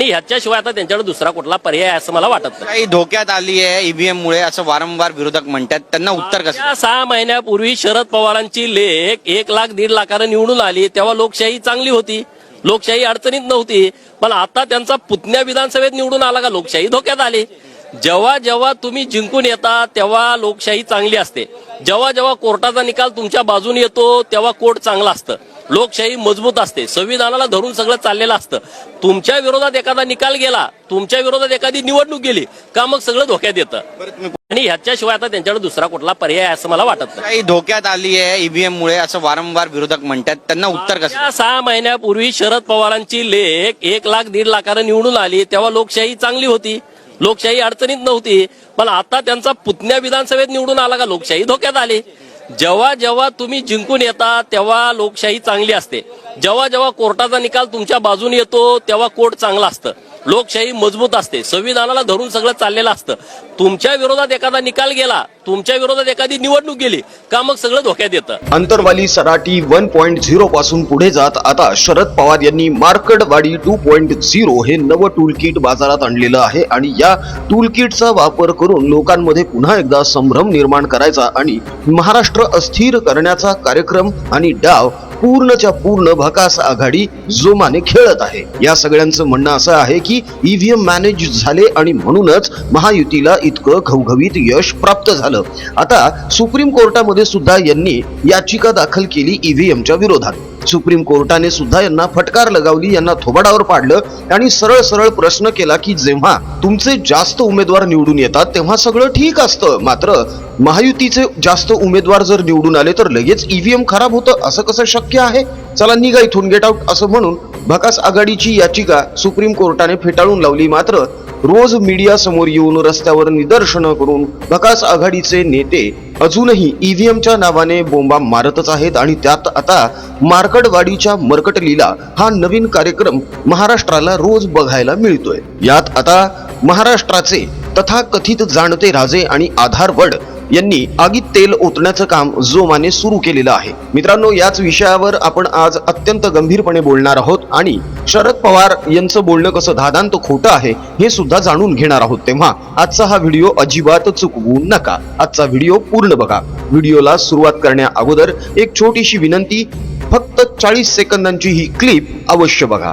आणि ह्याच्याशिवाय आता त्यांच्याकडे दुसरा कुठला पर्याय असं मला वाटत नाही. काही धोक्यात आली आहे ईव्हीएम मुळे असं वारंवार विरोधक म्हणतात. त्यांना उत्तर कसं? सहा महिन्यापूर्वी शरद पवारांची लेख एक लाख दीड लाखानं निवडून आली तेव्हा लोकशाही चांगली होती. लोकशाही अडचणीत नव्हती पण आता त्यांचा पुतण्या विधानसभेत निवडून आला का? लोकशाही धोक्यात आली. जेव्हा जेव्हा तुम्ही जिंकून येता तेव्हा लोकशाही चांगली असते. जेव्हा जेव्हा कोर्टाचा निकाल तुमच्या बाजून येतो तेव्हा कोर्ट चांगला असतं. लोकशाही मजबूत असते. संविधानाला धरून सगळं चाललेलं असतं. तुमच्या विरोधात एखादा निकाल गेला तुमच्या विरोधात एखादी निवडणूक गेली का मग सगळं धोक्यात येतं? आणि ह्याच्याशिवाय आता त्यांच्याकडे दुसरा कुठला पर्याय आहे असं मला वाटत नाही. धोक्यात आली आहे ईव्हीएम मुळे असं वारंवार विरोधक म्हणतात. त्यांना उत्तर कसं? सहा महिन्यापूर्वी शरद पवारांची लेख एक लाख दीड लाखानं निवडून आली तेव्हा लोकशाही चांगली होती. लोकशाही अडचणीत नव्हती. पण आता त्यांचा पुतण्या विधानसभेत निवडून आला का? लोकशाही धोक्यात आली. जेव्हा जेव्हा तुम्ही जिंकून येता तेव्हा लोकशाही चांगली असते. जेव्हा जेव्हा कोर्टाचा निकाल तुमच्या बाजून येतो तेव्हा कोर्ट चांगला असतं. लोकशाही मजबूत असते. संविधानाला धरून सगळं चाललेलं असतं. तुमच्या विरोधात एखादा निकाल गेला तुमच्या विरोधात एखादी निवडणूक गेली का मग सगळं धोक्यात येतं? Antarwali Sarati one point zero पासून पुढे जात आता शरद पवार यांनी मार्कडवाडी टू पॉईंट झिरो हे नवं टूल किट बाजारात आणलेलं आहे आणि या टूल किटचा वापर करून लोकांमध्ये पुन्हा एकदा संभ्रम निर्माण करायचा आणि महाराष्ट्र अस्थिर करण्याचा कार्यक्रम आणि डाव पूर्णच्या पूर्ण भकास आघाडी जोमाने खेळत आहे. या सगळ्यांचं म्हणणं असं आहे की ईव्हीएम मॅनेज झाले आणि म्हणूनच महायुतीला इतकं घवघवीत यश प्राप्त झालं. आता सुप्रीम कोर्टामध्ये सुद्धा यांनी याचिका दाखल केली ईव्हीएमच्या विरोधात. सुप्रीम कोर्टाने सुद्धा यांना फटकार लगावली यांना थोबाडावर पाडलं. आणि सरळ सरळ प्रश्न केला की जेव्हा तुमचे जास्त उमेदवार निवडून येतात तेव्हा सगळं ठीक असतं. मात्र महायुतीचे जास्त उमेदवार जर निवडून आले तर लगेच ईव्हीएम खराब होतं. असं कसं शक्य आहे? चला निघा इथून गेट आउट असं म्हणून भकास आघाडीची याचिका सुप्रीम कोर्टाने फेटाळून लावली. मात्र रोज मीडिया समोर येऊन रस्त्यावर निदर्शनं करून भकास आघाडीचे नेते अजूनही ईव्हीएमच्या नावाने बोंबा मारतच आहेत आणि त्यात आता मार्कडवाडीच्या मरकटलीला हा नवीन कार्यक्रम महाराष्ट्राला रोज बघायला मिळतोय. यात आता महाराष्ट्राचे तथाकथित जाणते राजे आणि आधारवड यांनी आगीत तेल ओतण्याचं काम जोमाने सुरू केलेलं आहे. मित्रांनो याच विषयावर आपण आज अत्यंत गंभीरपणे बोलणार आहोत आणि शरद पवार यांचं बोलणं कसं धादांत खोटं आहे हे सुद्धा जाणून घेणार आहोत तेव्हा. आजचा हा व्हिडिओ अजिबात चुकवू नका. आजचा व्हिडिओ पूर्ण बघा. व्हिडिओला सुरुवात करण्या अगोदर एक छोटीशी विनंती फक्त चाळीस सेकंदांची ही क्लिप अवश्य बघा.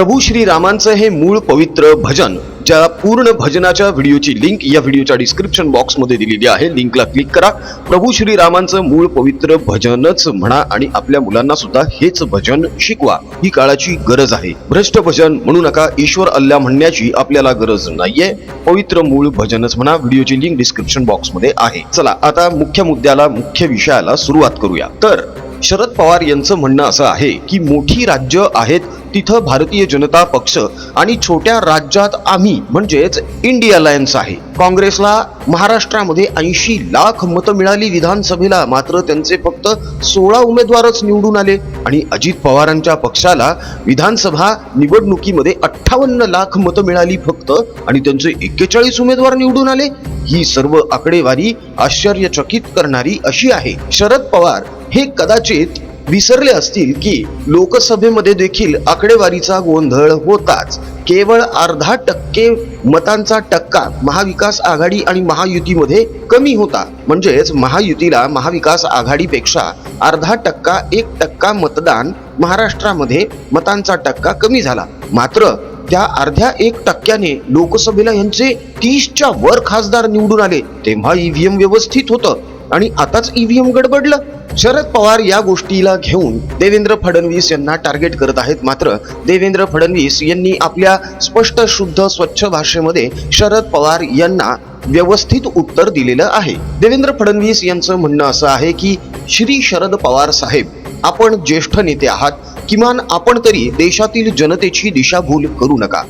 प्रभू श्री रामांचं हे मूळ पवित्र भजन ज्या पूर्ण भजनाच्या व्हिडिओची लिंक या व्हिडिओच्या डिस्क्रिप्शन बॉक्समध्ये दिलेली आहे लिंकला क्लिक करा. प्रभू श्री रामांचं मूळ पवित्र भजनच म्हणा आणि आपल्या मुलांना सुद्धा हेच भजन शिकवा. ही काळाची गरज आहे. भ्रष्ट भजन म्हणू नका ईश्वर अल्ला म्हणण्याची आपल्याला गरज नाहीये. पवित्र मूळ भजनच म्हणा व्हिडिओची लिंक डिस्क्रिप्शन बॉक्समध्ये आहे. चला आता मुख्य मुद्द्याला मुख्य विषयाला सुरुवात करूया. तर शरद पवार यांचं म्हणणं असं आहे की मोठी राज्य आहेत तिथं भारतीय जनता पक्ष आणि छोट्या राज्यात आम्ही म्हणजेच इंडिया अलायन्स आहे. काँग्रेसला महाराष्ट्रामध्ये ऐंशी लाख मतं मिळाली विधानसभेला मात्र त्यांचे फक्त सोळा उमेदवारच निवडून आले. आणि अजित पवारांच्या पक्षाला विधानसभा निवडणुकीमध्ये अठ्ठावन्न लाख मतं मिळाली फक्त आणि त्यांचे एक्केचाळीस उमेदवार निवडून आले. ही सर्व आकडेवारी आश्चर्यचकित करणारी अशी आहे. शरद पवार हे कदाचित विसरले असतील की लोकसभेमध्ये देखील आकडेवारीचा गोंधळ होताच. केवळ अर्धा टक्के मतांचा टक्का महाविकास आघाडी आणि महायुतीमध्ये कमी होता. म्हणजेच महायुतीला महाविकास आघाडीपेक्षा अर्धा टक्का एक टक्का मतदान महाराष्ट्रामध्ये मतांचा टक्का कमी झाला. मात्र त्या अर्ध्या एक टक्क्याने लोकसभेला यांचे तीसच्या वर खासदार निवडून आले. तेव्हा ईव्हीएम व्यवस्थित होतं. आणि आताच ईव्हीएम गडबडलं. शरद पवार या गोष्टीला घेऊन देवेंद्र फडणवीस यांना टार्गेट करत आहेत मात्र देवेंद्र फडणवीस यांनी आपल्या स्पष्ट शुद्ध स्वच्छ भाषेमध्ये शरद पवार यांना व्यवस्थित उत्तर दिलेलं आहे. देवेंद्र फडणवीस यांचं म्हणणं असं आहे की श्री शरद पवार साहेब आपण ज्येष्ठ नेते आहात. किमान आपण तरी देशातील जनतेची दिशाभूल करू नका.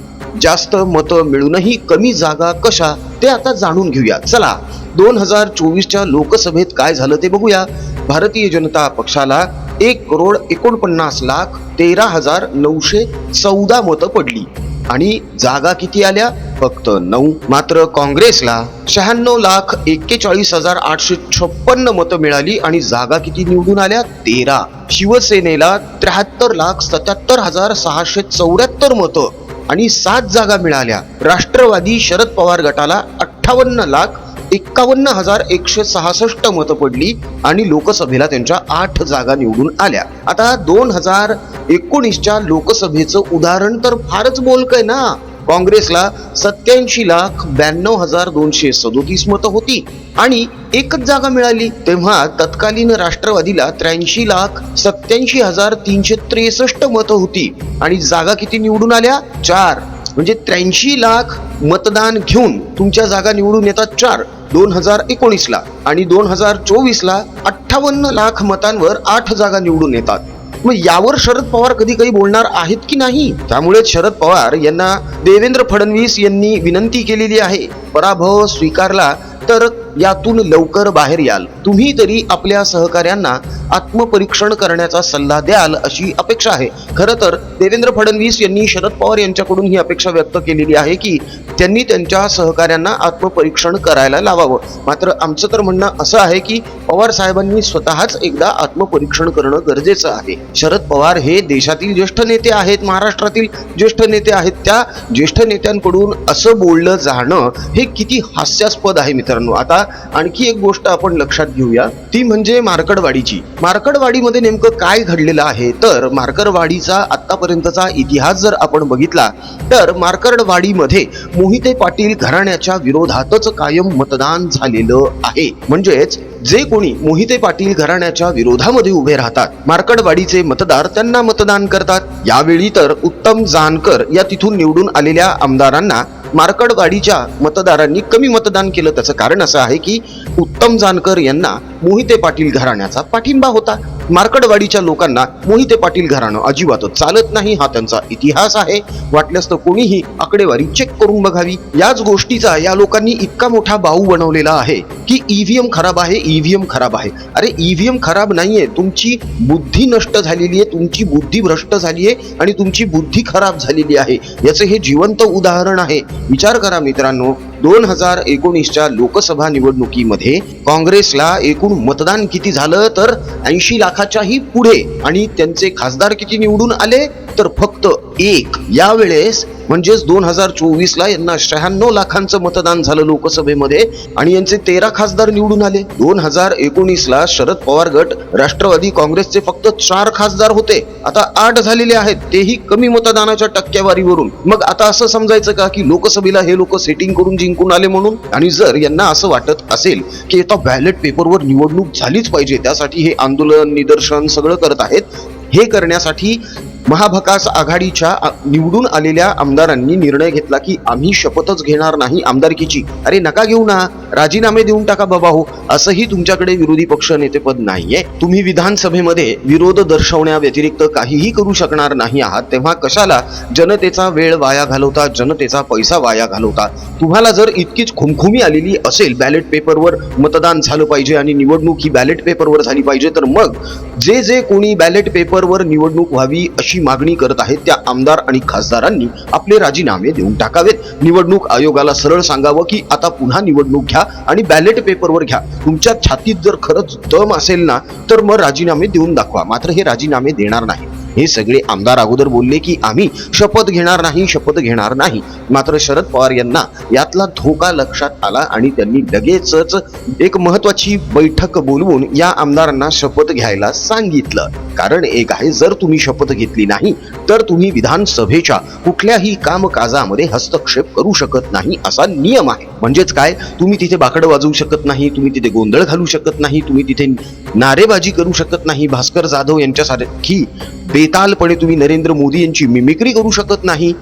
जास्त मतं मिळूनही कमी जागा कशा ते आता जाणून घेऊया. चला दोन हजार चोवीसच्या लोकसभेत काय झालं ते बघूया. भारतीय जनता पक्षाला एक करोड एकोणपन्नास लाख तेरा हजार नऊशे चौदा मतं पडली. आणि जागा किती आल्या? फक्त नऊ. मात्र काँग्रेसला शहाण्णव लाख एक्केचाळीस हजार आठशे छप्पन्न मतं मिळाली आणि जागा किती निवडून आल्या? तेरा. शिवसेनेला त्र्याहत्तर लाख सत्याहत्तर हजार सहाशे चौऱ्याहत्तर मतं. आणि सात जागा मिळाल्या. राष्ट्रवादी शरद पवार गटाला अठ्ठावन्न लाख एक्कावन्न हजार एकशे सहासष्ट मतं पडली आणि लोकसभेला त्यांच्या आठ जागा निवडून आल्या. आता दोन हजार एकोणीसच्या लोकसभेचं उदाहरण तर फारच बोलकय ना. काँग्रेसला सत्याऐंशी लाख ब्याण्णव हजार दोनशे सदोतीस मतं होती. आणि एकच जागा मिळाली तेव्हा तत्कालीन राष्ट्रवादीला त्र्याऐंशी लाख सत्याऐंशी हजार तीनशे त्रेसष्ट मतं होती. आणि जागा किती निवडून आल्या? चार. म्हणजे त्र्याऐंशी लाख मतदान घेऊन तुमच्या जागा निवडून येतात चार. दोन हजार एकोणीसला आणि दोन हजार चोवीसला अठ्ठावन्न लाख मतांवर आठ जागा निवडून येतात. मग यावर शरद पवार कधी काही बोलणार आहेत की नाही? त्यामुळे शरद पवार यांना देवेंद्र फडणवीस यांनी विनंती केलेली आहे. पराभव स्वीकारला तर यातून लवकर बाहेर याल. तुम्ही तरी आपल्या सहकाऱ्यांना आत्मपरीक्षण करण्याचा सल्ला द्याल अशी अपेक्षा आहे. खरं तर देवेंद्र फडणवीस यांनी शरद पवार यांच्याकडून ही अपेक्षा व्यक्त केलेली आहे की त्यांनी त्यांच्या सहकाऱ्यांना आत्मपरीक्षण करायला लावावं. मात्र आमचं तर म्हणणं असं आहे की पवार साहेबांनी स्वतःच एकदा आत्मपरीक्षण करणं गरजेचं आहे. शरद पवार हे देशातील ज्येष्ठ नेते आहेत महाराष्ट्रातील ज्येष्ठ नेते आहेत. त्या ज्येष्ठ नेत्यांकडून असं बोललं जाणं हे किती हास्यास्पद आहे मित्रांनो. आता आणखी एक गोष्ट आपण लक्षात घेऊया. ती म्हणजे मार्कडवाडीची. मार्कडवाडीमध्ये नेमकं काय घडलेलं आहे? तर मार्कडवाडीचा आतापर्यंतचा इतिहास जर आपण बघितला तर मार्कडवाडीमध्ये मोहिते पाटील घराण्याच्या विरोधातच कायम मतदान झालेलं आहे. म्हणजेच जे कोणी मोहिते पाटील घराण्याच्या विरोधामध्ये उभे राहतात मार्कडवाडीचे मतदार त्यांना मतदान करतात. यावेळी तर उत्तम जानकर या तिथून निवडून आलेल्या आमदारांना मार्कडवाडीच्या मतदारांनी कमी मतदान केलं. त्याचं कारण असं आहे की उत्तम जानकर यांना मोहिते पाटील घराण्याचा पाठिंबा होता. मार्कडवाडीच्या लोकांना मोहिते पाटील घराणं अजिबातच चालत नाही हा त्यांचा इतिहास आहे. वाटल्यास तर कोणीही आकडेवारी चेक करून बघावी. याच गोष्टीचा या लोकांनी इतका मोठा भाऊ बनवलेला आहे की ईव्हीएम खराब आहे ईव्हीएम खराब आहे. अरे ईव्हीएम खराब नाहीये. तुमची बुद्धी नष्ट झालेली आहे तुमची बुद्धी भ्रष्ट झाली आहे आणि तुमची बुद्धी खराब झालेली आहे. याचे हे जिवंत उदाहरण आहे. विचार करा मित्रांनो दोन हजार एकोणीसच्या लोकसभा निवडणुकीमध्ये काँग्रेसला एकूण मतदान किती झालं? तर ऐंशी लाखाच्याही पुढे. आणि त्यांचे खासदार किती निवडून आले? तर फक्त एक. यावेळेस म्हणजेच दोन हजार चोवीस ला यांना शहाण्णव लाखांचं मतदान झालं लोकसभेमध्ये आणि यांचे तेरा खासदार निवडून आले. दोन हजार एकोणीस ला शरद पवार गट राष्ट्रवादी काँग्रेसचे फक्त चार खासदार होते. आता आठ झालेले आहेत. तेही कमी मतदानाच्या टक्केवारीवरून. मग आता असं समजायचं का की लोकसभेला हे लोक सेटिंग करून जिंकून आले म्हणून? आणि जर यांना असं वाटत असेल की आता बॅलेट पेपरवर निवडणूक झालीच पाहिजे त्यासाठी हे आंदोलन निदर्शन सगळं करत आहेत हे करण्यासाठी महाभकास आघाडीच्या निवडून आलेल्या आमदारांनी निर्णय घेतला की आम्ही शपथच घेणार नाही आमदारकीची. अरे नका घेऊ ना. राजीनामे देऊन टाका बाबा हो. असंही तुमच्याकडे विरोधी पक्ष नेतेपद नाहीये. तुम्ही विधानसभेमध्ये विरोध दर्शवण्या व्यतिरिक्त काहीही करू शकणार नाही आहात. तेव्हा कशाला जनतेचा वेळ वाया घालवता जनतेचा पैसा वाया घालवता? तुम्हाला जर इतकीच खुमखुमी आलेली असेल बॅलेट पेपरवर मतदान झालं पाहिजे आणि निवडणूक ही बॅलेट पेपरवर झाली पाहिजे तर मग जे जे कोणी बॅलेट पेपरवर निवडणूक व्हावी अशी मागणी करत आहेत त्या आमदार आणि खासदारांनी आपले राजीनामे देऊन टाकावेत. निवडणूक आयोगाला सरळ सांगावं की आता पुन्हा निवडणूक घ्या आणि बॅलेट पेपरवर घ्या. तुमच्या छातीत जर खरंच दम असेल ना तर मग राजीनामे देऊन दाखवा. मात्र हे राजीनामे देणार नाही. हे सगळे आमदार अगोदर बोलले की आम्ही शपथ घेणार नाही शपथ घेणार नाही. मात्र शरद पवार यांना यातला धोका लक्षात आला आणि त्यांनी लगेचच एक महत्वाची बैठक बोलवून या आमदारांना शपथ घ्यायला सांगितलं. कारण एक आहे जर तुम्ही शपथ घेतली नाही तर तुम्ही विधानसभेच्या कुठल्याही कामकाजामध्ये हस्तक्षेप करू शकत नाही असा नियम आहे. म्हणजेच काय? तुम्ही तिथे बाकडं वाजवू शकत नाही तुम्ही तिथे गोंधळ घालू शकत नाही तुम्ही तिथे नारेबाजी करू शकत नाही. भास्कर जाधव यांच्यासारखी बेतालपणे तुम्ही नरेंद्र मोदी यांची मिमिक्री करू शकत नाही.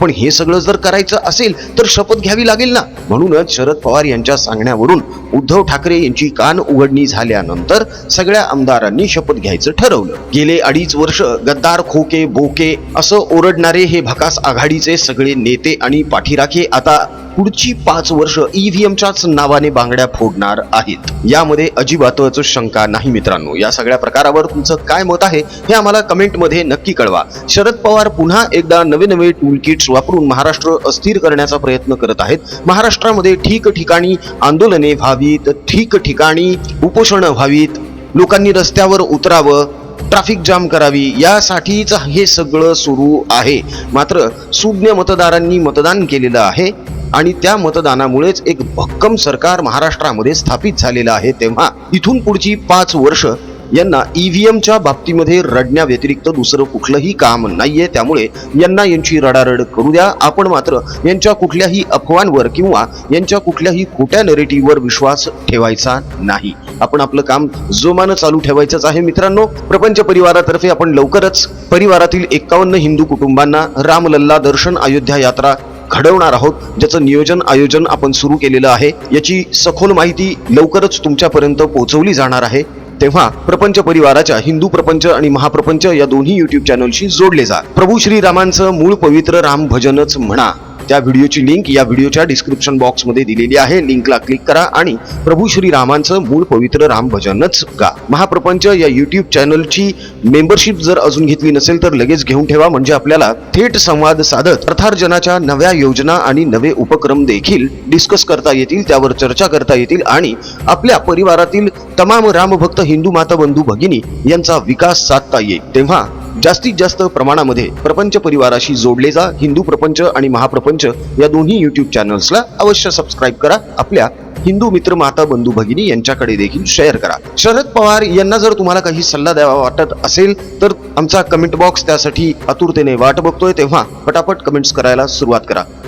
पण हे सगळं जर करायचं असेल तर शपथ घ्यावी लागेल ना? म्हणूनच शरद पवार यांच्या सांगण्यावरून उद्धव ठाकरे यांची कान उघडणी झाल्यानंतर सगळ्या आमदारांनी शपथ घ्यायचं ठरवलं. गेले अडीच वर्ष गद्दार खोके बोके असं ओरडणारे हे भकास आघाडीचे सगळे नेते आणि पाठीराखे आता पुढची पाच वर्ष ईव्हीएमच्याच नावाने बांगड्या फोडणार आहेत. यामध्ये अजिबातच शंका नाही मित्रांनो. या सगळ्या प्रकारावर तुमचं काय मत आहे हे आम्हाला कमेंटमध्ये नक्की कळवा. शरद पवार पुन्हा एकदा नवे नवे टूल किट्स वापरून महाराष्ट्र अस्थिर करण्याचा प्रयत्न करत आहेत. महाराष्ट्रामध्ये ठिकठिकाणी आंदोलने व्हावीत ठिकठिकाणी उपोषणं व्हावीत लोकांनी रस्त्यावर उतरावं ट्रॅफिक जाम करावी यासाठीच हे सगळं सुरू आहे. मात्र सुज्ञ मतदारांनी मतदान केलेलं आहे. आणि त्या मतदानामुळेच एक भक्कम सरकार महाराष्ट्रामध्ये स्थापित झालेलं आहे तेव्हा इथून पुढची पाच वर्ष यांना ईव्हीएमच्या बाबतीमध्ये रडण्या व्यतिरिक्त दुसरं कुठलंही काम नाहीये. त्यामुळे यांना यांची रडारड करू द्या. आपण मात्र यांच्या कुठल्याही अफवांवर किंवा यांच्या कुठल्याही खोट्या नरेटिव्हवर विश्वास ठेवायचा नाही. आपण आपलं काम जोमानं चालू ठेवायचंच आहे मित्रांनो. प्रपंच परिवारातर्फे आपण लवकरच परिवारातील एकावन्न हिंदू कुटुंबांना रामलल्ला दर्शन अयोध्या यात्रा घडवणार आहोत ज्याचं नियोजन आयोजन आपण सुरू केलेलं आहे याची सखोल माहिती लवकरच तुमच्यापर्यंत पोहोचवली जाणार आहे. तेव्हा प्रपंच परिवाराच्या हिंदू प्रपंच आणि महाप्रपंच या दोन्ही युट्यूब चॅनलशी जोडले जा. प्रभू श्रीरामांचं मूळ पवित्र राम भजनच म्हणा. त्या व्हिडिओची लिंक या व्हिडिओच्या डिस्क्रिप्शन बॉक्समध्ये दिलेली आहे. लिंकला क्लिक करा आणि प्रभू श्री रामांचं मूळ पवित्र राम भजनच गा. महाप्रपंच या युट्यूब चॅनलची मेंबरशिप जर अजून घेतली नसेल तर लगेच घेऊन ठेवा. म्हणजे आपल्याला थेट संवाद साधत अर्थार्जनाच्या नव्या योजना आणि नवे उपक्रम देखील डिस्कस करता येतील त्यावर चर्चा करता येतील आणि आपल्या परिवारातील तमाम रामभक्त हिंदू माता बंधू भगिनी यांचा विकास साधता येईल. तेव्हा जास्तीत जास्त प्रमाणामध्ये प्रपंच परिवाराशी जोडले जा हिंदू प्रपंच आणि महाप्रपंच या दोन्ही युट्यूब चॅनल्सला अवश्य सबस्क्राईब करा. आपल्या हिंदू मित्र माता बंधू भगिनी यांच्याकडे देखील शेअर करा. शरद पवार यांना जर तुम्हाला काही सल्ला द्यावा वाटत असेल तर आमचा कमेंट बॉक्स त्यासाठी आतुरतेने वाट बघतोय. तेव्हा पटापट कमेंट्स करायला सुरुवात करा.